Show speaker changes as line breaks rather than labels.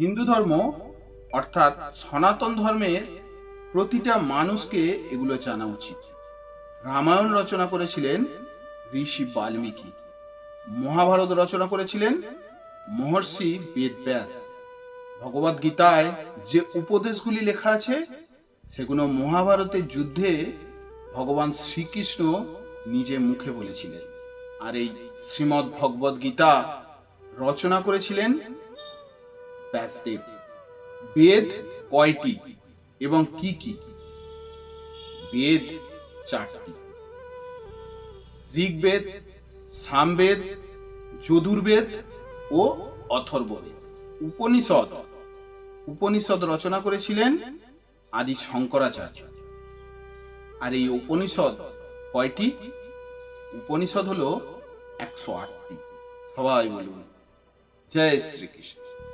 হিন্দু ধর্ম, অর্থাৎ সনাতন ধর্মের প্রতিটা মানুষকে এগুলো জানা উচিত। রামায়ণ রচনা করেছিলেন ঋষি বাল্মীকি। মহাভারত রচনা করেছিলেন মহর্ষি বেদব্যাস। ভগবদ গীতায় যে উপদেশগুলি লেখা আছে, সেগুলো মহাভারতের যুদ্ধে ভগবান শ্রীকৃষ্ণ নিজে মুখে বলেছিলেন। আর এই শ্রীমদ্ ভগবদ গীতা রচনা করেছিলেন ব্যাসদেব বেদ কয়টি এবং কি কি? বেদ চারটি। ঋগ্বেদ, সামবেদ, যদুর্বেদ ও অথর্ববেদ। উপনিষদ। উপনিষদ রচনা করেছিলেন আদি শঙ্করাচার্য। আর এই উপনিষদ কয়টি? উপনিষদ হলো একশো আটটি। সবাই বলুন, জয় শ্রীকৃষ্ণ।